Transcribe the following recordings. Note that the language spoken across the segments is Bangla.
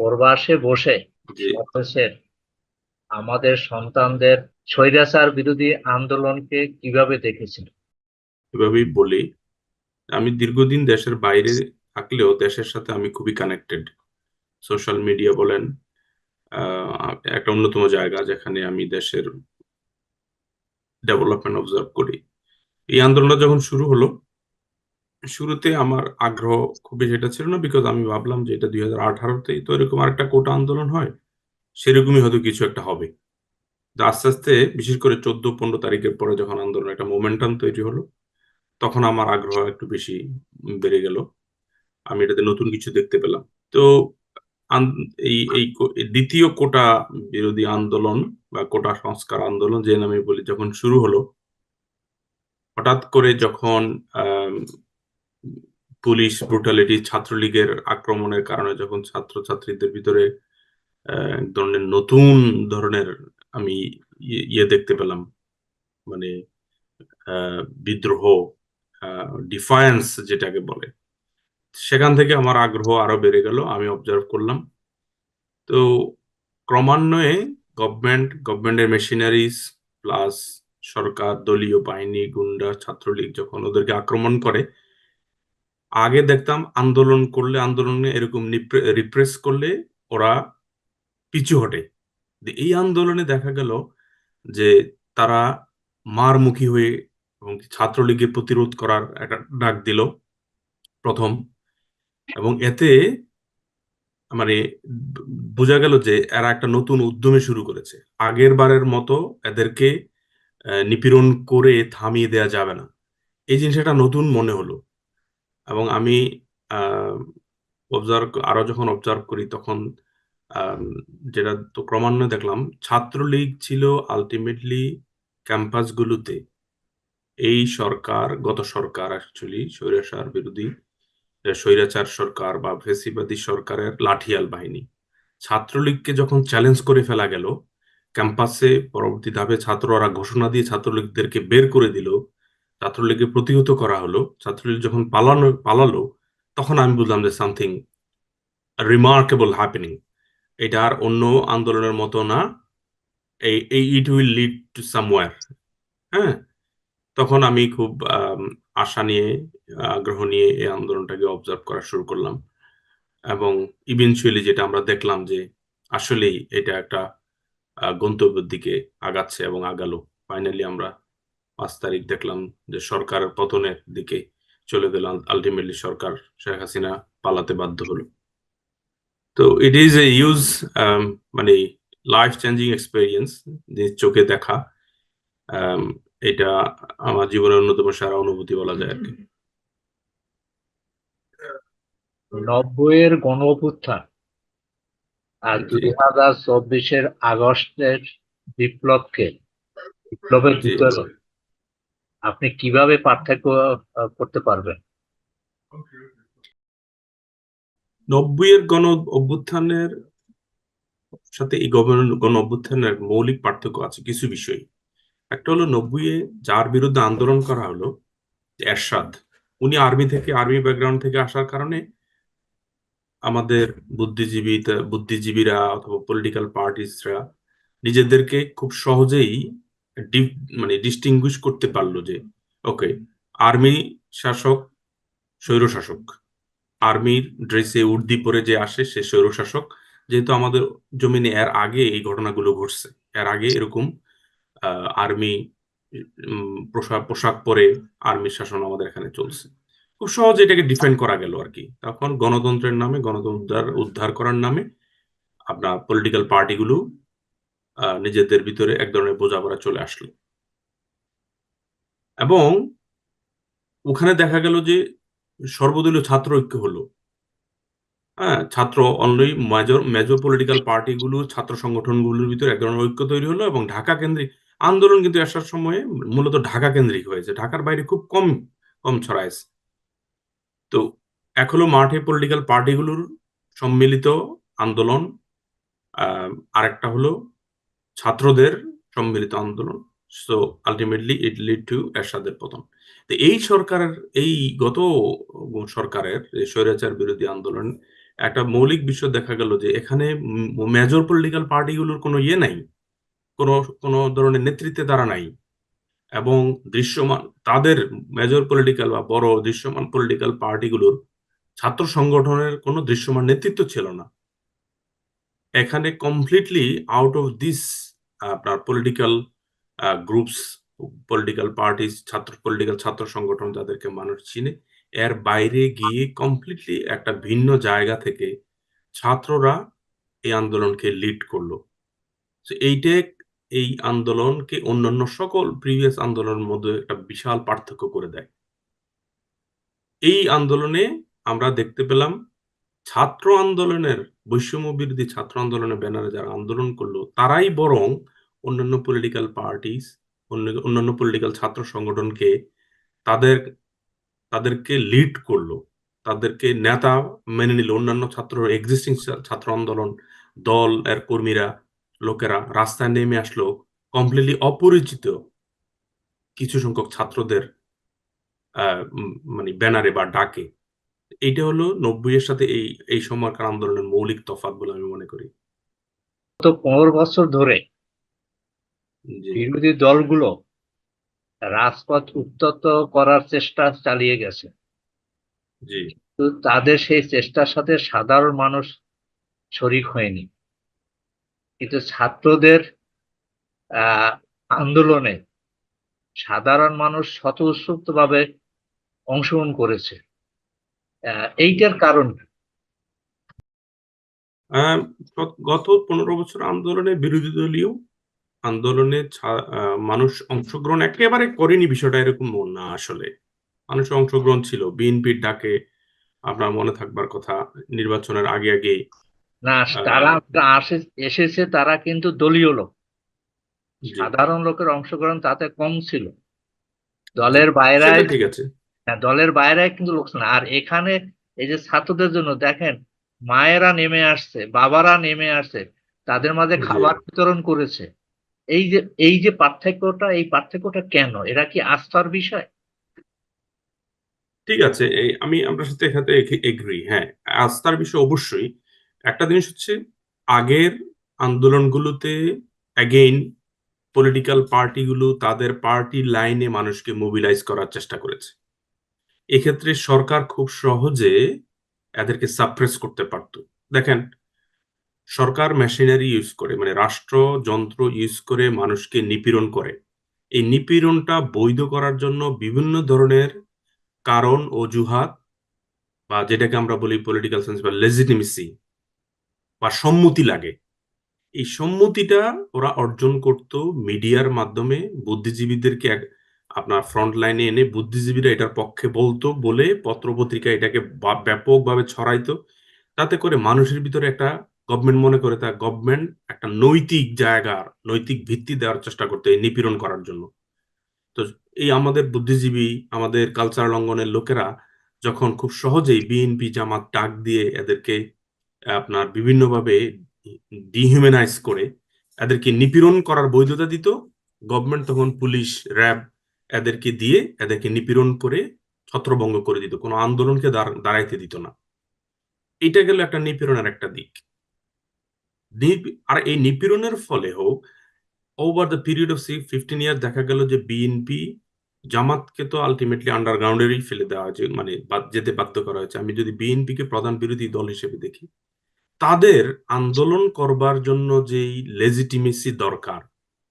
প্রবাসে বসে বাংলাদেশের আমাদের সন্তানদের স্বৈরাচার বিরোধী আন্দোলনকে কীভাবে দেখেছেন? এভাবেই বলি আমি দীর্ঘদিন দেশের বাইরে থাকলেও দেশের সাথে আমি খুবই কানেক্টেড সোশ্যাল মিডিয়া বলেন আহ, একটা অন্যতম জায়গা যেখানে আমি দেশের ডেভেলপমেন্ট অবজার্ভ করি। এই আন্দোলনটা যখন শুরু হলো শুরুতে আমার আগ্রহ খুবই যেটা ছিল না বিকজ আমি ভাবলাম যে এটা দুই হাজার আঠারোতেই তো এরকম আরেকটা কোটা আন্দোলন হয়, সেরকমই হয়তো কিছু একটা হবে। আস্তে আস্তে, বিশেষ করে চোদ্দ, পনেরো তারিখের পরে যখন আন্দোলন একটা মোমেন্টাম তৈরি হলো, তখন আমার আগ্রহ একটু বেশি বেড়ে গেল। আমি এটাতে নতুন কিছু দেখতে পেলাম। তো এই এই দ্বিতীয় কোটা বিরোধী আন্দোলন বা কোটা সংস্কার আন্দোলন, যে নামে বলি, যখন শুরু হলো, হঠাৎ করে যখন পুলিশ ব্রুটালিটি ছাত্রলীগের আক্রমণের কারণে যখন ছাত্রছাত্রীদের ভিতরে এক ধরনের নতুন ধরনের আমি ইয়ে ইয়ে দেখতে পেলাম। মানে বিদ্রোহ ডিফায়েন্স যেটাকে বলে। সেখান থেকে আমার আগ্রহ আরও বেড়ে গেল, আমি অবজার্ভ করলাম। তো ক্রমান্বয়ে গভর্নমেন্ট গভর্নমেন্টের মেশিনারিজ প্লাস সরকার, দলীয় বাহিনী, গুন্ডা, ছাত্রলীগ যখন ওদেরকে আক্রমণ করে আগে দেখতাম আন্দোলন করলে, আন্দোলনে এরকম রিপ্রেস করলে ওরা পিছু হটে। এই আন্দোলনে দেখা গেল যে তারা মারমুখী হয়ে এবং ছাত্রলীগের প্রতিরোধ করার একটা ডাক দিল প্রথম। এবং এতে মানে বোঝা গেল যে এরা একটা নতুন উদ্যমে শুরু করেছে। আগের বারের মতো এদেরকে নিপীড়ন করে থামিয়ে দেয়া যাবে না। এই জিনিসটা নতুন মনে হলো। এবং আমি অবজার্ভ আরও যখন অবজার্ভ করি তখন যেটা তো ক্রমান্বয়ে দেখলাম, ছাত্রলীগ ছিল আলটিমেটলি ক্যাম্পাসগুলোতে এই সরকার, গত সরকার অ্যাকচুয়ালি স্বৈরাচার বিরোধী স্বৈরাচার সরকার বা ফেসিবাদী সরকারের লাঠিয়াল বাহিনী। ছাত্রলীগকে যখন চ্যালেঞ্জ করে ফেলা গেল ক্যাম্পাসে পরবর্তী ধাপে ছাত্ররা ঘোষণা দিয়ে ছাত্রলীগদেরকে বের করে দিল ছাত্রলীগকে প্রতিহত করা হলো। ছাত্রলীগ যখন পালানো, পালালো, তখন আমি বুঝলাম যে সামথিং রিমার্কেবল হ্যাপেনিং এটা আর অন্য আন্দোলনের মতো না। এই it will lead to somewhere হ্যাঁ? তখন আমি খুব আশা নিয়ে, আগ্রহ নিয়ে এই আন্দোলনটাকে অবজার্ভ করা শুরু করলাম। এবং ইভেনচুয়ালি যেটা আমরা দেখলাম যে আসলেই এটা একটা গন্তব্যের দিকে আগাচ্ছে এবং আগালো। ফাইনালি আমরা পাঁচ তারিখ দেখলাম যে সরকারের পতনের দিকে চলে গেল। আলটিমেটলি সরকার শেখ হাসিনা পালাতে বাধ্য হলো। তো ইট ইজ এ ইউজ মানে লাইফ চেঞ্জিং এক্সপেরিয়েন্স চোখে দেখা। আম, এটা আমার জীবনের অন্যতম সারা অনুভূতি বলা যায় আর কি। নব্বইয়ের গণ অভ্যুত্থান আর দুই হাজার চব্বিশের আগস্টের বিপ্লবকে বিপ্লবের ভিতরে আপনি কীভাবে পার্থক্য করতে পারবেন? নব্বইয়ের গণ অভ্যুত্থানের সাথে এই গণ- অভ্যুত্থানের মৌলিক পার্থক্য আছে কিছু বিষয়। একটা হলো নব্বইয়ে যার বিরুদ্ধে আন্দোলন করা হলো, এরশাদ, উনি আর্মি থেকে, আর্মি ব্যাকগ্রাউন্ড থেকে আসার কারণে আমাদের বুদ্ধিজীবী বুদ্ধিজীবীরা অথবা পলিটিক্যাল পার্টিসরা নিজেদেরকে খুব সহজেই মানে ডিস্টিংগুইশ করতে পারল যে ওকে আর্মি শাসক স্বৈর শাসক আর্মির ড্রেসে উর্দি পরে যে আসে, সে স্বৈর শাসক যেহেতু আমাদের জমিনে এর আগে এই ঘটনাগুলো ঘটছে, এর আগে এরকম আর্মি পোশাক পোশাক পরে আর্মির শাসন আমাদের এখানে চলছে। খুব সহজে এটাকে ডিফেন্ড করা গেল আর কি। তখন গণতন্ত্রের নামে, গণতন্ত্র উদ্ধার করার নামে আপনার পলিটিক্যাল পার্টিগুলো নিজেদের ভিতরে এক ধরনের বোঝাপড়া চলে আসলো। এবং ওখানে দেখা গেল যে সর্বদলীয় ছাত্র ঐক্য হলো। হ্যাঁ ছাত্র অনলি মেজর মেজর পলিটিক্যাল পার্টিগুলো ছাত্র সংগঠনগুলোর ভিতরে এক ধরনের ঐক্য তৈরি হলো এবং ঢাকা কেন্দ্রিক আন্দোলন কিন্তু আসার সময়ে মূলত ঢাকা কেন্দ্রিক হয়েছে। ঢাকার বাইরে খুব কম কম ছড়াইছে তো এক হলো মাঠে পলিটিক্যাল পার্টিগুলোর সম্মিলিত আন্দোলন আরেকটা হলো ছাত্রদের সম্মিলিত আন্দোলন so ultimately it lead to এরশাদের পতন। তো এই সরকারের, এই গত সরকারের স্বৈরাচার বিরোধী আন্দোলন, একটা মৌলিক বিষয় দেখা গেল যে এখানে মেজর পলিটিক্যাল পার্টিগুলোর কোনো ইয়ে নাই, কোনো কোনো ধরনের নেতৃত্বে তারা নাই, এবং দৃশ্যমান, তাদের মেজর পলিটিক্যাল বা বড় দৃশ্যমান পলিটিক্যাল পার্টিগুলোর ছাত্র সংগঠনের কোনো দৃশ্যমান নেতৃত্ব ছিল না। এখানে কমপ্লিটলি আউট অফ দিস আপনার পলিটিক্যাল গ্রুপস পলিটিক্যাল পার্টিস ছাত্র পলিটিক্যাল ছাত্র সংগঠন যাদেরকে মানুষ চিনে, এর বাইরে গিয়ে কমপ্লিটলি একটা ভিন্ন জায়গা থেকে ছাত্ররা এই আন্দোলনকে লিড করল। তো এইটা, এই আন্দোলনকে অন্যান্য সকল প্রিভিয়াস আন্দোলনের মধ্যে একটা বিশাল পার্থক্য করে দেয়। এই আন্দোলনে আমরা দেখতে পেলাম ছাত্র আন্দোলনের বৈষম্য বিরোধী ছাত্র আন্দোলনের ব্যানারে যারা আন্দোলন করল, তারাই বরং অন্যান্য পলিটিক্যাল পার্টিস অন্যান্য পলিটিক্যাল ছাত্র সংগঠনকে তাদের, তাদেরকে লিড করল। তাদেরকে নেতা মেনে নিল। অন্যান্য ছাত্র এক্সিস্টিং ছাত্র আন্দোলন দল এর কর্মীরা, লোকেরা রাস্তায় নেমে আসলো। কমপ্লিটলি অপরিচিত কিছু সংখ্যক ছাত্রদের মানে ব্যানারে বা ডাকে। এইটা হলো নব্বই এর সাথে এই এই সময়কার আন্দোলনের মৌলিক তফাৎ বলে আমি মনে করি। গত পনেরো বছর ধরে বিরোধী দলগুলো রাজপথ উত্তপ্ত করার চেষ্টা চালিয়ে গেছে। জি। তো তাদের সেই চেষ্টার সাথে সাধারণ মানুষ শরিক হয়নি। কিন্তু ছাত্রদের আহ আন্দোলনে সাধারণ মানুষ স্বতঃস্ফূর্ত ভাবে অংশগ্রহণ করেছে। এইটার কারণ গত পনেরো বছর আন্দোলনে বিরোধী দলীয় আন্দোলনে মানুষ অংশগ্রহণ একেবারে করেনি বিষয়টা এরকম না আসলে। মানুষ অংশগ্রহণ ছিল বিএনপির ডাকে আপনার মনে থাকবার কথা নির্বাচনের আগে আগে না তারা আসে এসেছে তারা কিন্তু দলীয় লোক। সাধারণ লোকের অংশগ্রহণ তাতে কম ছিল। দলের বাইরে ঠিক আছে। হ্যাঁ, দলের বাইরে কিন্তু লোক না। আর এখানে এই যে ছাত্রদের জন্য দেখেন মায়েরা নেমে আসছে বাবারা নেমে আসছে তাদের মাঝে খাবার বিতরণ করেছে। এই যে এই যে পার্থক্যটা এই পার্থক্যটা কেন? এরা কি আস্থার বিষয়? ঠিক আছে এই আমি আপনার সাথে এখানে এগ্রি হ্যাঁ আস্থার বিষয় অবশ্যই। একটা জিনিস হচ্ছে আগের আন্দোলনগুলোতে অ্যাগেইন পলিটিক্যাল পার্টিগুলো তাদের পার্টি লাইনে মানুষকে মোবিলাইজ করার চেষ্টা করেছে। এক্ষেত্রে সরকার খুব সহজে এদেরকে সাপ্রেস করতে পারত। দেখেন, সরকার মেশিনারি ইউজ করে মানে রাষ্ট্র যন্ত্র ইউজ করে মানুষকে নিপীড়ন করে। এই নিপীড়নটা বৈধ করার জন্য বিভিন্ন ধরনের কারণ, অজুহাত বা যেটাকে আমরা বলি পলিটিক্যাল সেন্স বা লেজিটিমেসি বা সম্মতি লাগে। এই সম্মতিটা ওরা অর্জন করত মিডিয়ার মাধ্যমে, বুদ্ধিজীবীদেরকে আপনার ফ্রন্ট লাইনে এনে বুদ্ধিজীবীরা এটার পক্ষে বলতো, বলে পত্রপত্রিকা এটাকে ব্যাপকভাবে ছড়াইতো। তাতে করে মানুষের ভিতরে একটা গভর্নমেন্ট মনে করে তা গভর্নমেন্ট একটা নৈতিক জায়গার, নৈতিক ভিত্তি দেওয়ার চেষ্টা করতো এই নিপীড়ন করার জন্য। তো এই আমাদের বুদ্ধিজীবী, আমাদের কালচারাল অঙ্গনের লোকেরা যখন খুব সহজেই বিএনপি জামাত ডাক দিয়ে এদেরকে আপনার বিভিন্নভাবে ডিহিউম্যানাইজ করে, এদেরকে নিপীড়ন করার বৈধতা দিত গভর্নমেন্ট তখন পুলিশ র্যাব এদেরকে দিয়ে, এদেরকে নিপীড়ন করে, ছত্রভঙ্গ করে দিত। কোনো আন্দোলনকে দাঁড়াইতে দিত না। এটা গেল একটা নিপীড়নের একটা দিক। আর এই নিপীড়নের ফলে হোক over the period of fifteen year দেখা গেল যে বিএনপি জামাতকে তো আলটিমেটলি আন্ডারগ্রাউন্ডেরই ফেলে দেওয়া হয়েছে মানে যেতে বাধ্য করা হয়েছে। আমি যদি বিএনপি কে প্রধান বিরোধী দল হিসেবে দেখি, তাদের আন্দোলন করবার জন্য যেই লেজিটিমেসি দরকার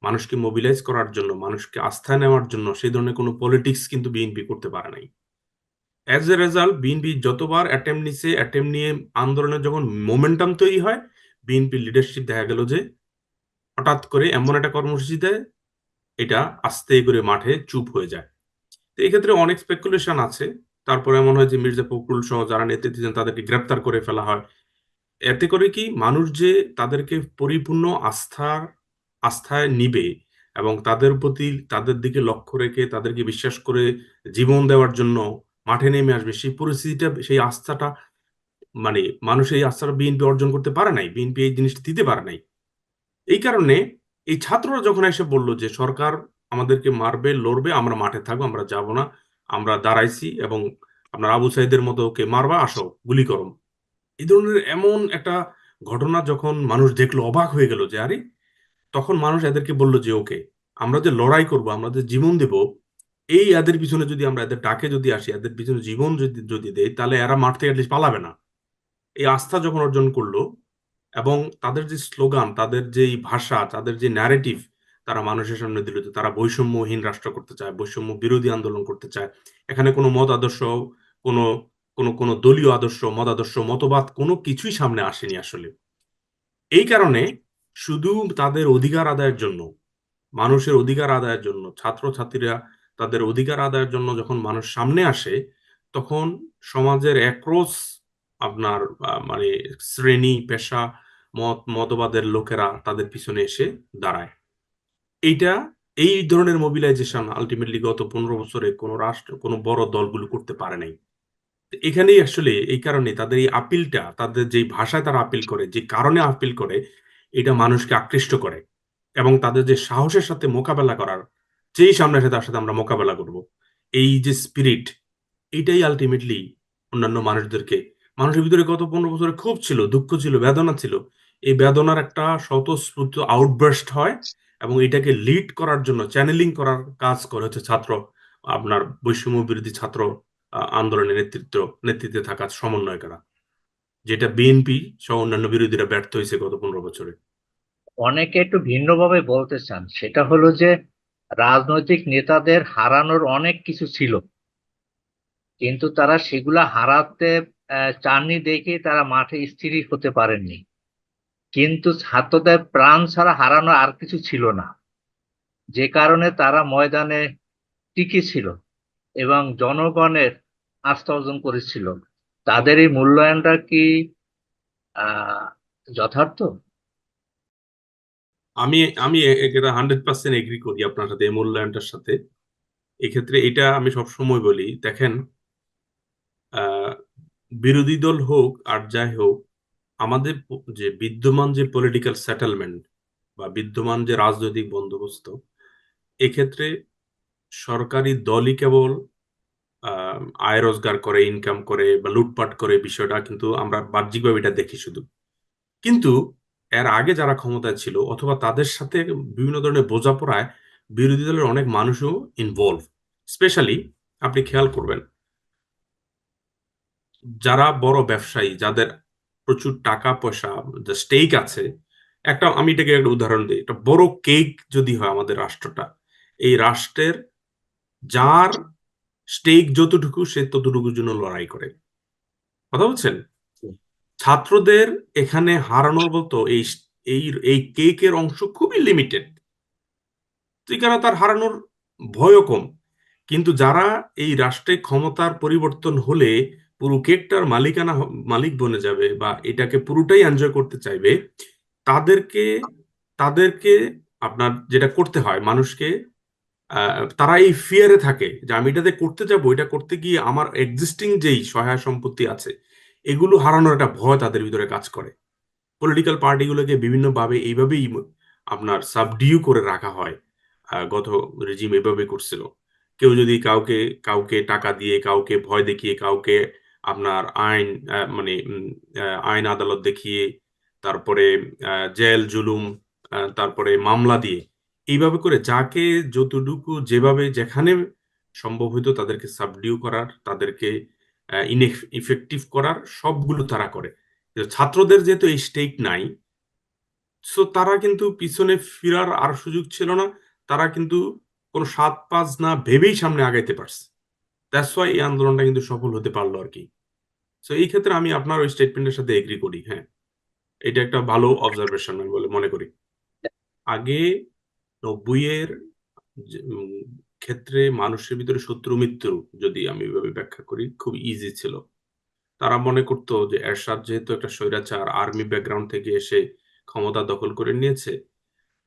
মানুষকে মোবিলাইজ করার জন্য, মানুষকে আস্থায় নেওয়ার জন্য সেই ধরনের কোনো পলিটিক্স কিন্তু বিএনপি করতে পারে নাই। অ্যাজ এ রেজাল্ট বিএনপি যতবার অ্যাটেম্প নিছে অ্যাটেম্প নিয়ে আন্দোলনের যখন মোমেন্টাম তৈরি হয় বিএনপি লিডারশিপ দেখা গেল যে হঠাৎ করে এমন একটা কর্মসূচি দেয় এটা আস্তে করে মাঠে চুপ হয়ে যায়। তো এক্ষেত্রে অনেক স্পেকুলেশন আছে। তারপরে এমন হয় যে মির্জা ফখরুল সহ যারা নেতৃত্ব তাদেরকে গ্রেপ্তার করে ফেলা হয়। এতে করে কি মানুষ যে তাদেরকে পরিপূর্ণ আস্থার আস্থায় নিবে এবং তাদের প্রতি তাদের দিকে লক্ষ্য রেখে তাদেরকে বিশ্বাস করে জীবন দেওয়ার জন্য মাঠে নেমে আসবে। সেই পরিস্থিতিটা, সেই আস্থাটা মানে মানুষ এই আস্থাটা বিএনপি অর্জন করতে পারে নাই বিএনপি এই জিনিসটা দিতে পারে নাই। এই কারণে এই ছাত্ররা যখন এসে বলল যে, সরকার আমাদেরকে মারবে, লড়বে, আমরা মাঠে থাকব, আমরা যাব না, আমরা দাঁড়াইছি এবং আপনার আবু সাইদের মতো ওকে মারবা, আসো, গুলি করো। এই ধরনের এমন একটা ঘটনা যখন মানুষ দেখল, অবাক হয়ে গেল যে, আরে তখন মানুষ এদেরকে বলল যে, ওকে, আমরা যে লড়াই করব, আমরা যে জীবন দেব, এই এদের পিছনে যদি আমরা এদের ডাকে যদি আসি, এদের পিছনে জীবন যদি যদি দেই, তাহলে এরা মাঠ থেকে পালাবে না। এই আস্থা যখন অর্জন করল এবং তাদের যে স্লোগান, তাদের যে ভাষা, তাদের যে ন্যারেটিভ তারা মানুষের সামনে দিল যে, তারা বৈষম্যহীন রাষ্ট্র করতে চায়, বৈষম্য বিরোধী আন্দোলন করতে চায়। এখানে কোনো মত আদর্শ, কোনো কোনো কোনো দলীয় আদর্শ, মত আদর্শ, মতবাদ কোনো কিছুই সামনে আসেনি আসলে। এই কারণে শুধু তাদের অধিকার আদায়ের জন্য, মানুষের অধিকার আদায়ের জন্য, ছাত্রছাত্রীরা তাদের অধিকার আদায়ের জন্য যখন মানুষ সামনে আসে, তখন সমাজের একরোস আপনার মানে শ্রেণি, পেশা, মত, মতবাদের লোকেরা তাদের পিছনে এসে দাঁড়ায়। এইটা, এই ধরনের মোবিলাইজেশন আলটিমেটলি গত পনেরো বছরে কোনো রাষ্ট্র, কোনো বড় দলগুলো করতে পারে নাই। এখানেই আসলে এই কারণে তাদের এই আপিলটা তাদের যে ভাষায় তারা আপিল করে, যে কারণে আপিল করে এটা মানুষকে আকৃষ্ট করে এবং তাদের যে সাহসের সাথে মোকাবেলা করার, যেই সামনে সাথে তার সাথে আমরা মোকাবেলা করব, এই যে স্পিরিট এইটাই আলটিমেটলি অন্যান্য মানুষদেরকে, মানুষের ভিতরে গত পনেরো বছরে খুব ছিল, দুঃখ ছিল, বেদনা ছিল। এই বেদনার একটা স্বতঃস্ফূর্ত আউটবার্স্ট হয় এবং এটাকে লিড করার জন্য চ্যানেলিং করার কাজ করে হচ্ছে ছাত্র, আপনার বৈষম্য বিরোধী ছাত্র আন্দোলনের নেতৃত্ব, নেতৃত্বে থাকা সমন্বয়কারা। যেটা বিএনপি সহ অন্যান্য বিরোধীরা ব্যর্থ হয়েছে গত পনেরো বছরে। অনেকে একটু ভিন্নভাবে বলতে চান। সেটা হলো যে, রাজনৈতিক নেতাদের হারানোর অনেক কিছু ছিল। কিন্তু তারা সেগুলা হারাতে চাননি দেখে তারা মাঠে স্থির হতে পারেননি। কিন্তু ছাত্রদের প্রাণ ছাড়া হারানো আর কিছু ছিল না। যে কারণে তারা ময়দানে টিকে ছিল এবং জনগণের আস্থা অর্জন করেছিল। তাদের এই মূল্যায়নটা কি যথার্থ? আমি আমি এটা হান্ড্রেড পার্সেন্ট এগ্রি করি আপনার সাথে এই মূল্যায়নটার সাথে। এক্ষেত্রে এটা আমি সবসময় বলি, দেখেন বিরোধী দল হোক আর যাই হোক, আমাদের যে বিদ্যমান যে পলিটিক্যাল সেটেলমেন্ট বা বিদ্যমান যে রাজনৈতিক বন্দোবস্ত, এক্ষেত্রে সরকারি দলই কেবল আয় রোজগার করে ইনকাম করে বা লুটপাট করে বিষয়টা কিন্তু আমরা বাহ্যিকভাবে এটা দেখি শুধু। কিন্তু এর আগে যারা ক্ষমতায় ছিল অথবা তাদের সাথে বিভিন্ন ধরনের বোঝাপড়ায় বিরোধী দলের অনেক মানুষও ইনভলভ স্পেশালি আপনি খেয়াল করবেন, যারা বড় ব্যবসায়ী, যাদের প্রচুর টাকা পয়সা স্টেক আছে, একটা আমি এটাকে একটা উদাহরণ দিই, একটা বড় কেক যদি হয় আমাদের রাষ্ট্রটা, এই রাষ্ট্রের যার স্টেক যতটুকু সে ততটুকুর জন্য লড়াই করে। কথা বলছেন? ছাত্রদের এখানে হারানোর বলতো এই এই এই কেকের অংশ খুবই লিমিটেড তুই কেন তার হারানোর ভয়ও কম? কিন্তু যারা এই রাষ্ট্রে ক্ষমতার পরিবর্তন হলে পুরো কেকটার মালিকানা মালিক বনে যাবে বা এটাকে পুরোটাই এনজয় করতে চাইবে তাদেরকে তাদেরকে আপনার যেটা করতে হয় মানুষকে তারা এই ফিয়ারে থাকে যে আমি এটাতে করতে যাব, এটা করতে গিয়ে আমার এক্সিস্টিং যেই সহায় সম্পত্তি আছে, এগুলো হারানোর একটা ভয় তাদের ভিতরে কাজ করে। পলিটিক্যাল পার্টিগুলোকে বিভিন্নভাবে এইভাবেই আপনার সাবডিউ করে রাখা হয়। গত রেজিম এভাবে করছিল। কেউ যদি কাউকে কাউকে টাকা দিয়ে, কাউকে ভয় দেখিয়ে, কাউকে আপনার আইন মানে আইন আদালত দেখিয়ে, তারপরে জেল, জুলুম তারপরে মামলা দিয়ে এইভাবে করে যাকে যতটুকু যেভাবে যেখানে সম্ভব হইতো তাদেরকে সাবডিউ করার, তাদেরকে ইনএফেক্টিভ করার সবগুলো তারা করে। ছাত্রদের যেহেতু এই স্টেক নাই সো তারা কিন্তু পিছনে ফেরার আর সুযোগ ছিল না। তারা কিন্তু কোনো সাত পাঁচ না ভেবেই সামনে আগাইতে পারছে। দ্যাটস ওয়াই এই আন্দোলনটা কিন্তু সফল হতে পারল আর কি। সো এই ক্ষেত্রে আমি আপনার ওই স্টেটমেন্টের সাথে এগ্রি করি হ্যাঁ। এটা একটা ভালো অবজারভেশন আমি বলে, মনে করি। আগে নব্বইয়ের ক্ষেত্রে মানুষের ভিতরে শত্রু মিত্র যদি আমি এভাবে ব্যাখ্যা করি, খুব ইজি ছিল। তারা মনে করতো যে এরশাদ যেহেতু একটা স্বৈরাচার আর্মি ব্যাকগ্রাউন্ড থেকে এসে ক্ষমতা দখল করে নিয়েছে,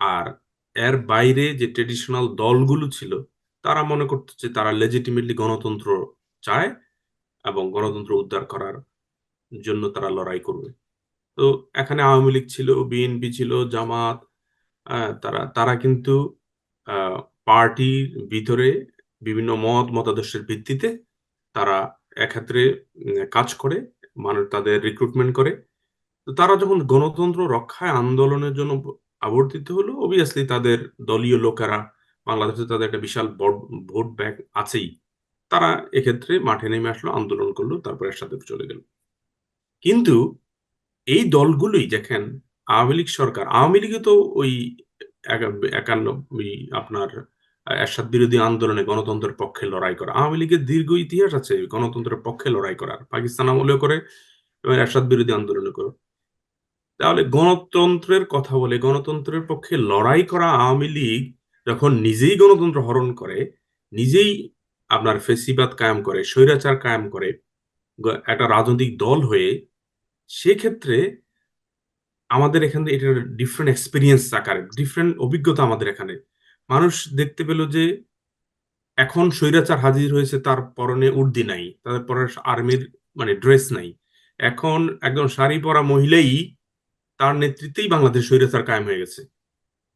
আর এর বাইরে যে ট্রেডিশনাল দলগুলো ছিল, তারা মনে করতো যে তারা লেজিটিমেটলি গণতন্ত্র চায় এবং গণতন্ত্র উদ্ধার করার জন্য তারা লড়াই করবে। তো এখানে আওয়ামী লীগ ছিল, বিএনপি ছিল, জামাত তারা তারা কিন্তু পার্টির ভিতরে বিভিন্ন মত, মতাদর্শের ভিত্তিতে তারা এক্ষেত্রে কাজ করে মানুষ তাদের রিক্রুটমেন্ট করে। তো তারা যখন গণতন্ত্র রক্ষায় আন্দোলনের জন্য আবর্তিত হলো অবভিয়াসলি তাদের দলীয় লোকেরা, বাংলাদেশে তাদের একটা বিশাল ভোট ব্যাংক আছেই। তারা এক্ষেত্রে মাঠে নেমে আসলো, আন্দোলন করল, তারপরে এরশাদ চলে গেল। কিন্তু এই দলগুলোই দেখেন আওয়ামী লীগ সরকার, আওয়ামী লীগে তো ওই একা- একান্ন, ওই আপনার এরশাদ বিরোধী আন্দোলনে গণতন্ত্রের পক্ষে লড়াই করা। আওয়ামী লীগের দীর্ঘ ইতিহাস আছে গণতন্ত্রের পক্ষে লড়াই করার। পাকিস্তান আমলেও করে এবং এরশাদ বিরোধী আন্দোলনে করে। তাহলে গণতন্ত্রের কথা বলে গণতন্ত্রের পক্ষে লড়াই করা আওয়ামী লীগ যখন নিজেই গণতন্ত্র হরণ করে, নিজেই আপনার ফেসিবাদ কায়েম করে, স্বৈরাচার কায়েম করে একটা রাজনৈতিক দল হয়ে, সেক্ষেত্রে আমাদের এখানে এটার ডিফারেন্ট এক্সপিরিয়েন্স আকারে ডিফারেন্ট অভিজ্ঞতা আমাদের এখানে। মানুষ দেখতে পেল যে এখন স্বৈরাচার হাজির হয়েছে, তার পরনে উর্দি নাই তাদের পরে আর্মির মানে ড্রেস নাই। এখন একজন শাড়ি পরা মহিলাই তার নেতৃত্বেই বাংলাদেশ স্বৈরাচার কায়েম হয়ে গেছে।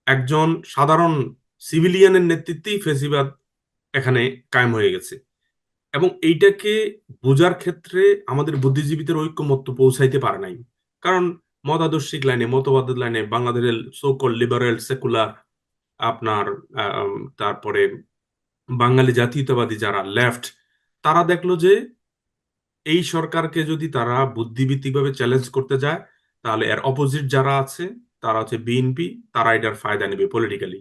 একজন সাধারণ সিভিলিয়ানের নেতৃত্বেই ফেসিবাদ এখানে কায়েম হয়ে গেছে। এবং এইটাকে বোঝার ক্ষেত্রে আমাদের বুদ্ধিজীবীদের ঐক্যমত্য পৌঁছাইতে পারে নাই। কারণ মতাদর্শিক লাইনে, মতবাদের লাইনে বাংলাদেশের সোকল লিবারেল সেকুলার আপনার তারপরে বাঙালি জাতীয়তাবাদী যারা লেফট তারা দেখল যে এই সরকারকে যদি তারা বুদ্ধিভিত্তিকভাবে চ্যালেঞ্জ করতে যায়, তাহলে এর অপোজিট যারা আছে, তারা হচ্ছে বিএনপি তারা এটার ফায়দা নেবে পলিটিক্যালি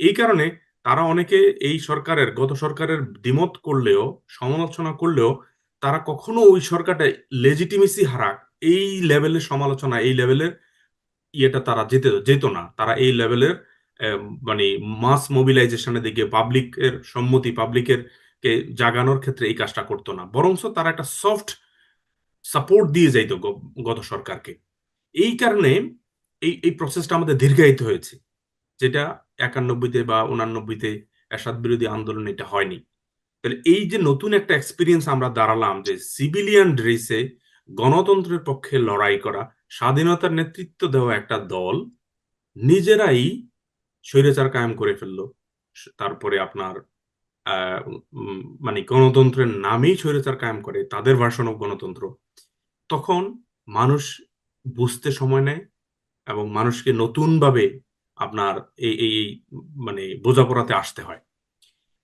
এই কারণে তারা অনেকে এই সরকারের, গত সরকারের দ্বিমত করলেও, সমালোচনা করলেও তারা কখনো ওই সরকারটা লেজিটিমেসি হারাক। এই লেভেলের সমালোচনা, এই লেভেলের ইয়েটা তারা যেতে, যেত না। তারা এই লেভেলের মানে মাস মোবিলাইজেশনের দিকে পাবলিকের সম্মতি পাবলিকের কে জাগানোর ক্ষেত্রে এই কাজটা করতো না। বরঞ্চ তারা একটা সফট সাপোর্ট দিয়ে যাইত গত সরকারকে। এই কারণে এই এই প্রসেসটা আমাদের দীর্ঘায়িত হয়েছে। যেটা একানব্বইতে বা উনানব্বইতে এরশাদ বিরোধী আন্দোলন এটা হয়নি। তাহলে এই যে নতুন একটা এক্সপিরিয়েন্স আমরা দাঁড়ালাম যে সিভিলিয়ান ড্রেসে গণতন্ত্রের পক্ষে লড়াই করা, স্বাধীনতার নেতৃত্ব দেওয়া একটা দল নিজেরাই স্বৈরাচার কায়েম করে ফেলল। তারপরে আপনার মানে গণতন্ত্রের নামেই স্বৈরাচার কায়েম করে, তাদের অফ গণতন্ত্র। তখন মানুষ বুঝতে সময় নেয় এবং মানুষকে নতুনভাবে আপনার এই এই মানে বোঝাপড়াতে আসতে হয়।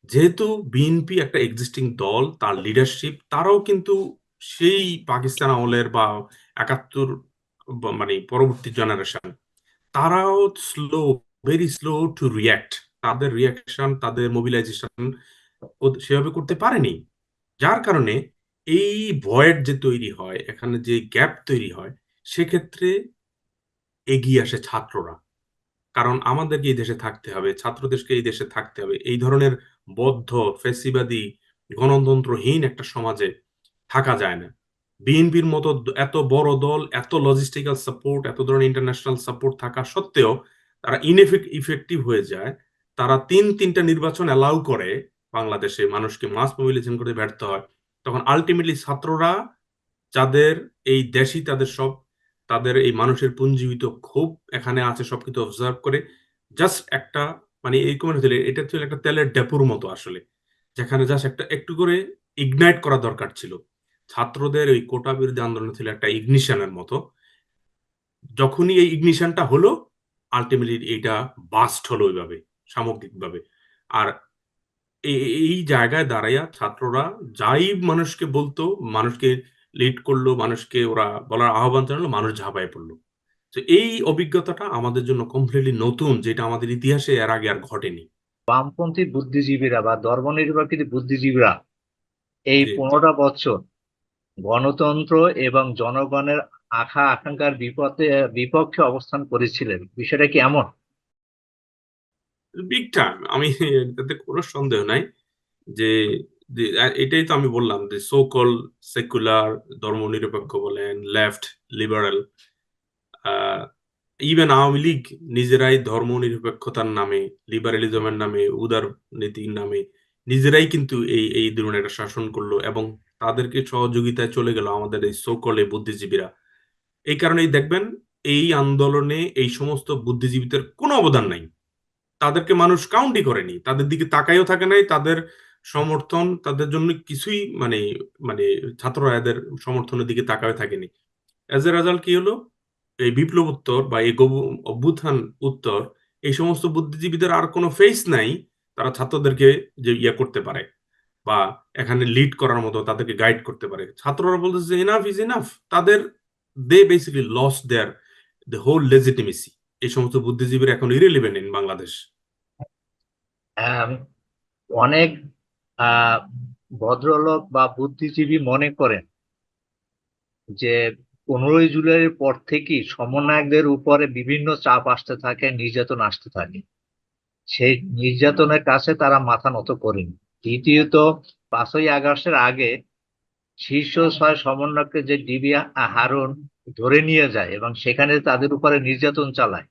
যেহেতু বিএনপি একটা এক্সিস্টিং দল, তার লিডারশিপ তারাও কিন্তু সেই পাকিস্তান আমলের বা একাত্তর মানে পরবর্তী জেনারেশন তারাও slow very slow to react তাদের রিয়াকশন তাদের মোবিলাইজেশন সেভাবে করতে পারেনি। যার কারণে এই ভয়েড যে তৈরি হয়, এখানে যে গ্যাপ তৈরি হয়, সেক্ষেত্রে এগিয়ে আসে ছাত্ররা। কারণ আমাদেরকে এই দেশে থাকতে হবে ছাত্রদেরকে এই দেশে থাকতে হবে। এই ধরনের বদ্ধ, ফেসিবাদী, গণতন্ত্রহীন একটা সমাজে থাকা যায় না। বিএনপির মতো এত বড় দল, এত লজিস্টিক্যাল সাপোর্ট এত ধরনের ইন্টারন্যাশনাল সাপোর্ট থাকা সত্ত্বেও তারা ইনএফেক্ট ইফেক্টিভ হয়ে যায়। তারা তিন, তিনটা নির্বাচন অ্যালাউ করে বাংলাদেশে। মানুষকে মাস মোবিলাইজেশন করতে ব্যর্থ হয়। তখন আলটিমেটলি ছাত্ররা, যাদের এই দেশই তাদের সব তাদের এই মানুষের পুঞ্জীবিত ক্ষোভ এখানে আছে, সবকিছু অবজার্ভ করে। জাস্ট একটা মানে এরকম হচ্ছিল এটা ছিল একটা তেলের ডেপুর মতো আসলে, যেখানে জাস্ট একটা, একটু করে ইগনাইট করা দরকার ছিল। ছাত্রদের ওই কোটা বিরোধী আন্দোলন ছিল একটা ইগনিশনের মতো। যখনই এই ইগনিশনটা হলো আলটিমেটলি এইটা বাস্ট হলো ওইভাবে, সামগ্রিকভাবে। আর এই এই জায়গায় দাঁড়াইয়া ছাত্ররা যাই মানুষকে বলতো, মানুষকে লিড করল মানুষকে ওরা বলার আহ্বান জানালো মানুষ ঝাঁপায় পড়ল। তো এই অভিজ্ঞতাটা আমাদের জন্য কমপ্লিটলি নতুন যেটা আমাদের ইতিহাসে এর আগে আর ঘটেনি। বামপন্থী বুদ্ধিজীবীরা বা ধর্মনিরপেক্ষ বুদ্ধিজীবীরা এই পনেরোটা বছর গণতন্ত্র এবং জনগণের আশা আকাঙ্ক্ষার বিপদে বিপক্ষে অবস্থান করেছিলেন। বিষয়টা কি এমন? বিগ টাইম আমি এটাতে কোনো সন্দেহ নাই যে এটাই তো আমি বললাম যে সো কল সেকুলার ধর্মনিরপেক্ষ বলেন left liberal even Awami League নিজেরাই ধর্মনিরপেক্ষতার নামে লিবারেলিজমের নামে, উদার নীতির নামে, নিজেরাই কিন্তু এই এই ধরনের একটা শাসন করল এবং তাদেরকে সহযোগিতায় চলে গেল আমাদের এই সো কল বুদ্ধিজীবীরা। এই কারণেই দেখবেন এই আন্দোলনে এই সমস্ত বুদ্ধিজীবীদের কোনো অবদান নাই। তাদেরকে মানুষ কাউন্টই করেনি, তাদের দিকে তাকাইও থাকে নাই, তাদের সমর্থন তাদের জন্য কিছুই মানে মানে ছাত্ররা এদের সমর্থনের দিকে তাকায় থাকেনি। অ্যাজ এ রেজাল্ট কি হলো? এই বিপ্লব উত্তর বা এই অভ্যুত্থান উত্তর, এই সমস্ত বুদ্ধিজীবীদের আর কোনো ফেস নাই, তারা ছাত্রদেরকে যে ইয়ে করতে পারে বা এখানে লিড করার মতো তাদেরকে গাইড করতে পারে। ছাত্ররা বলতেছে ইনাফ ইজ ইনাফ তাদের they basically lose their the whole legitimacy এই সমস্ত বুদ্ধিজীবীরা এখন ইরেলিভেন্ট ইন বাংলাদেশ অনেক ভদ্রলোক বা বুদ্ধিজীবী মনে করেন যে পনেরোই জুলাইয়ের পর থেকেই সমন্বয়কদের উপরে বিভিন্ন চাপ আসতে থাকে, নির্যাতন আসতে থাকে। সেই নির্যাতনের কাছে তারা মাথা নত করেনি। দ্বিতীয়ত, পাঁচই আগস্টের আগে শীর্ষ ছয় সমন্বয়ককে যে ডিবি হারুন ধরে নিয়ে যায় এবং সেখানে তাদের উপরে নির্যাতন চালায়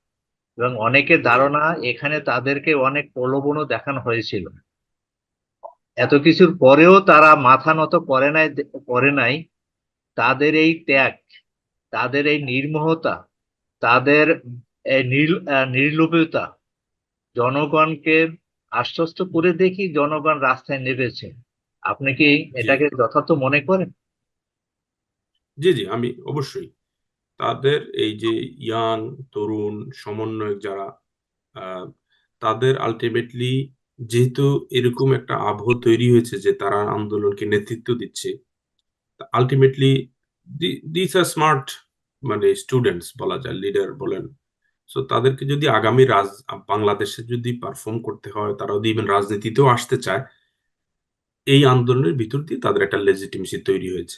এবং অনেকের ধারণা এখানে তাদেরকে অনেক প্রলোভনও দেখানো হয়েছিল। এত কিছুর পরেও তারা মাথা নত করে নাই করে নাই। তাদের এই ত্যাগ তাদের এই নির্মহতা তাদের নির্লোভতা জনগণকে আশ্বস্ত করে দেখি জনগণ রাস্তায় নেমেছে। আপনি কি এটাকে যথার্থ মনে করেন? জি জি আমি অবশ্যই। তাদের এই যে ইয়াং তরুণ সমন্বয়ক যারা তাদের আলটিমেটলি যেহেতু এরকম একটা আবহ তৈরি হয়েছে যে তারা আন্দোলনকে নেতৃত্ব দিচ্ছে আলটিমেটলি দিস আর স্মার্ট মানে স্টুডেন্টস বলা যায় লিডার বলেন। সো তাদেরকে যদি আগামী রাজ, বাংলাদেশে যদি পারফর্ম করতে হয়, তারা যদি ইভেন রাজনীতিতেও আসতে চায়, এই আন্দোলনের ভিতর দিয়ে তাদের একটা লেজিটিমেসি তৈরি হয়েছে।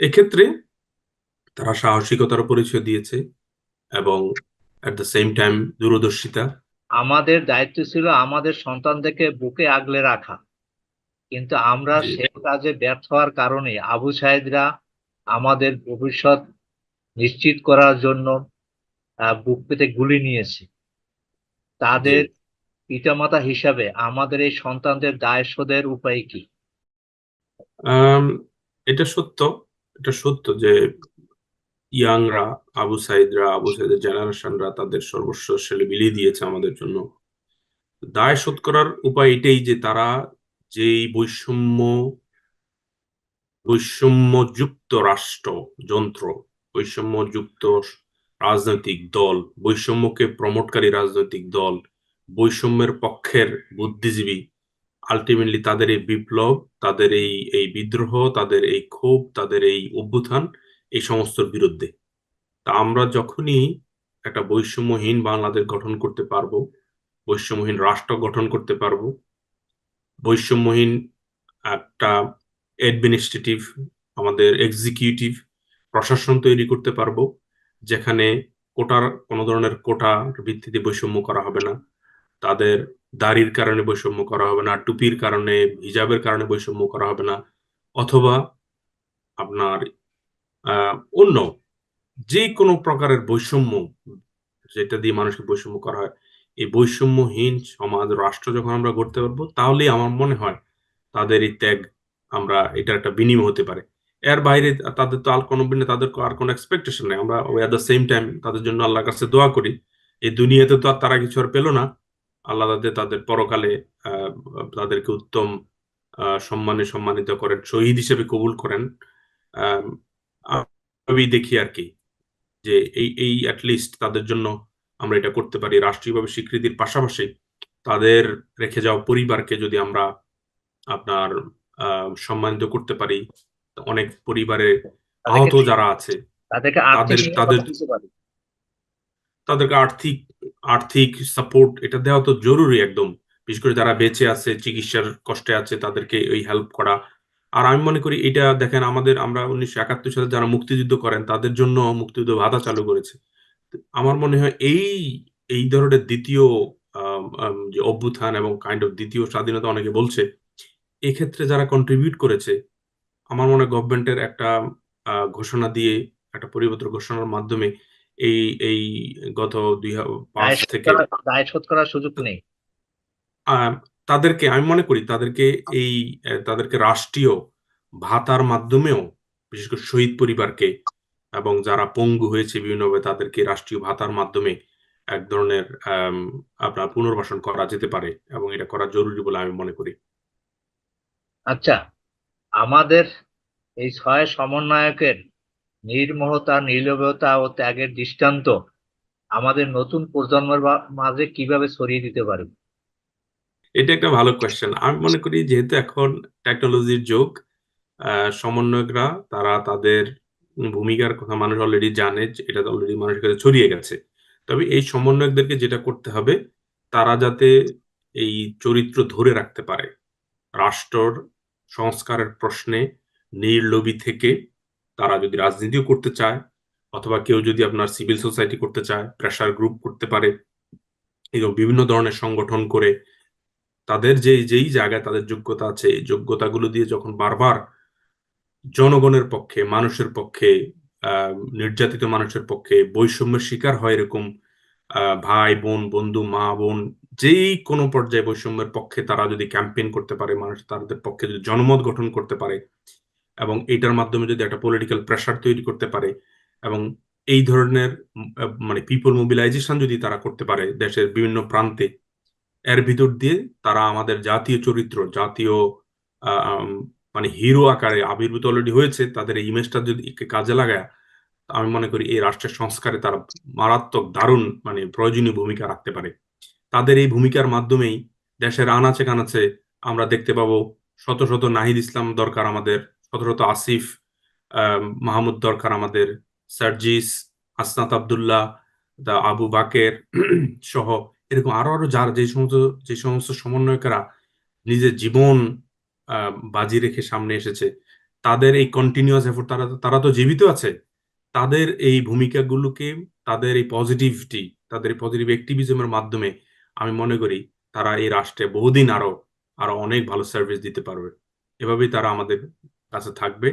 এক্ষেত্রে তারা সাহসিকতার পরিচয় দিয়েছে এবং অ্যাট দ্য সেম টাইম দূরদর্শিতা আমাদের দায়িত্ব ছিল আমাদের সন্তানদেরকে বুকে আগলে রাখা। কিন্তু আমরা। সেই কাজে ব্যর্থ হওয়ার কারণে আবু সাইদরা আমাদের ভবিষ্যৎ নিশ্চিত করার জন্য বুক পেতে গুলি নিয়েছে। তাদের পিতামাতা হিসাবে আমাদের এই সন্তানদের দায় শোধের উপায় কি? এটা সত্য এটা সত্য যে ইয়াংরা, আবু সাইদরা, আবু সাইদের জেনারেশনরা তাদের সর্বস্ব সেলে বিলিয়ে দিয়েছে আমাদের জন্য। দায় শোধ করার উপায় এটাই যে তারা যেই বৈষম্য, বৈষম্যযুক্ত রাষ্ট্র, যন্ত্র, বৈষম্যযুক্ত রাজনৈতিক দল, বৈষম্যকে প্রমোটকারী রাজনৈতিক দল, বৈষম্যের পক্ষের বুদ্ধিজীবী আলটিমেটলি তাদের এই বিপ্লব, তাদের এই এই বিদ্রোহ, তাদের এই ক্ষোভ, তাদের এই অভ্যুত্থান এই সমস্তর বিরুদ্ধে। তা আমরা যখনই একটা বৈষম্যহীন বাংলাদেশ গঠন করতে পারব, বৈষম্যহীন রাষ্ট্র গঠন করতে পারব, বৈষম্যহীন একটা অ্যাডমিনিস্ট্রেটিভ আমাদের এক্সিকিউটিভ প্রশাসন তৈরি করতে পারব, যেখানে কোটার, কোনো ধরনের কোটার ভিত্তিতে বৈষম্য করা হবে না। তাদের দাড়ির কারণে বৈষম্য করা হবে না, টুপির কারণে, হিজাবের কারণে বৈষম্য করা হবে না, অথবা আপনার অন্য যে কোনো প্রকারের বৈষম্য যেটা দিয়ে মানুষকে বৈষম্য করা হয়, এই বৈষম্যহীন সমাজ, রাষ্ট্র যখন আমরা গড়তে পারব, তাহলেই আমার মনে হয় তাদের এই ত্যাগ আমরা এটা একটা বিনিময় হতে পারে। এর বাইরে তাদের তো আর কোনো বিনে তাদের আর কোনো এক্সপেকটেশন নেই। আমরা ওই দ্য সেম টাইম তাদের জন্য আল্লাহর কাছে দোয়া করি। এই দুনিয়াতে তো আর তারা কিছু আর পেল না। আল্লাহ তাদের তাদের পরকালে তাদেরকে উত্তম সম্মানে সম্মানিত করেন, শহীদ হিসেবে কবুল করেন। আহ, দেখি আর কি যে এই এই অ্যাটলিস্ট তাদের জন্য আমরা এটা করতে পারি। রাষ্ট্রীয়ভাবে স্বীকৃতির পাশাপাশি তাদের রেখে যাওয়া পরিবারকে যদি আমরা আপনার সম্মানিত করতে পারি অনেক পরিবারে আহত যারা আছে তাদেরকে তাদের- তাদেরকে আর্থিক আর্থিক সাপোর্ট এটা দেওয়া তো জরুরি একদম। বিশেষ করে যারা বেঁচে আছে চিকিৎসার কষ্টে আছে তাদেরকে ওই হেল্প করা আর আমি মনে করি এটা দেখেন আমাদের আমরা উনিশশো একাত্তর সালে যারা মুক্তিযুদ্ধ করেন তাদের জন্য মুক্তিযুদ্ধ ভাতা চালু করেছে। আমার মনে হয় এই এই ধরনের দ্বিতীয় যে অভ্যুত্থান এবং কাইন্ড অফ দ্বিতীয় স্বাধীনতা অনেকে বলছে এক্ষেত্রে যারা কন্ট্রিবিউট করেছে আমার মনে হয় গভর্নমেন্টের একটা আহ, ঘোষণা দিয়ে একটা পরিবর্তন ঘোষণার মাধ্যমে এই এই গত দুই পাঁচ থেকে দায় শোধ করার সুযোগ নেই। তাদেরকে আমি মনে করি তাদেরকে এই তাদেরকে রাষ্ট্রীয় ভাতার মাধ্যমেও বিশেষ করে শহীদ পরিবারকে এবং যারা পঙ্গু হয়েছে বিভিন্নভাবে তাদেরকে রাষ্ট্রীয় ভাতার মাধ্যমে এক ধরনের আপনার পুনর্বাসন করা যেতে পারে এবং এটা করা জরুরি বলে আমি মনে করি। আচ্ছা আমাদের এই ছয় সমন্বয়কের নির্মোহতা নির্লোভতা ও ত্যাগের দৃষ্টান্ত আমাদের নতুন প্রজন্মের মাঝে কীভাবে ছড়িয়ে দিতে পারে? এটা একটা ভালো কোয়েশ্চেন আমি মনে করি যেহেতু এখন টেকনোলজির যুগ সমন্বয়করা তারা তাদের ভূমিকার কথা মানুষ অলরেডি জানে, এটা অলরেডি মানুষের কাছে ছড়িয়ে গেছে। তবে এই সমন্বয়কদেরকে যেটা করতে হবে, তারা যাতে এই চরিত্র ধরে রাখতে পারে। রাষ্ট্রর সংস্কারের প্রশ্নে নির্লোভী থেকে তারা যদি রাজনীতিও করতে চায়, অথবা কেউ যদি আপনার সিভিল সোসাইটি করতে চায় প্রেশার গ্রুপ করতে পারে, এবং বিভিন্ন ধরনের সংগঠন করে তাদের যে যেই জায়গায় তাদের যোগ্যতা আছে, এই যোগ্যতাগুলো দিয়ে যখন বারবার জনগণের পক্ষে, মানুষের পক্ষে নির্যাতিত মানুষের পক্ষে বৈষম্যের শিকার হয় এরকম ভাই, বোন, বন্ধু, মা, বোন, যেই কোনো পর্যায়ে বৈষম্যের পক্ষে তারা যদি ক্যাম্পেইন করতে পারে, মানুষ তাদের পক্ষে যদি জনমত গঠন করতে পারে এবং এটার মাধ্যমে যদি একটা পলিটিক্যাল প্রেশার তৈরি করতে পারে এবং এই ধরনের মানে পিপল মোবিলাইজেশন যদি তারা করতে পারে দেশের বিভিন্ন প্রান্তে এর ভিতর দিয়ে তারা আমাদের জাতীয় চরিত্র, জাতীয় মানে হিরো আকারে আবির্ভূত অলরেডি হয়েছে, তাদের এই ইমেজটা যদি কাজে লাগায়, আমি মনে করি এই রাষ্ট্রের সংস্কারে তারা মারাত্মক দারুণ মানে প্রয়োজনীয় ভূমিকা রাখতে পারে। তাদের এই ভূমিকার মাধ্যমেই দেশের আনাচে কানাচে আমরা দেখতে পাবো শত শত নাহিদ ইসলাম দরকার আমাদের, শত শত আসিফ মাহমুদ দরকার আমাদের, সার্জিস, হাসনাত আবদুল্লাহ আবু বাকের সহ এরকম আরও আরও যার যে সমস্ত যে সমস্ত সমন্বয়কেরা নিজের জীবন বাজি রেখে সামনে এসেছে, তাদের এই কন্টিনিউয়াস এফোর্ট তারা তারা তো জীবিত আছে, তাদের এই ভূমিকাগুলোকে, তাদের এই পজিটিভিটি তাদের এই পজিটিভ অ্যাক্টিভিজমের মাধ্যমে আমি মনে করি তারা এই রাষ্ট্রে বহুদিন আরও আরও অনেক ভালো সার্ভিস দিতে পারবে। এভাবেই তারা আমাদের কাছে থাকবে।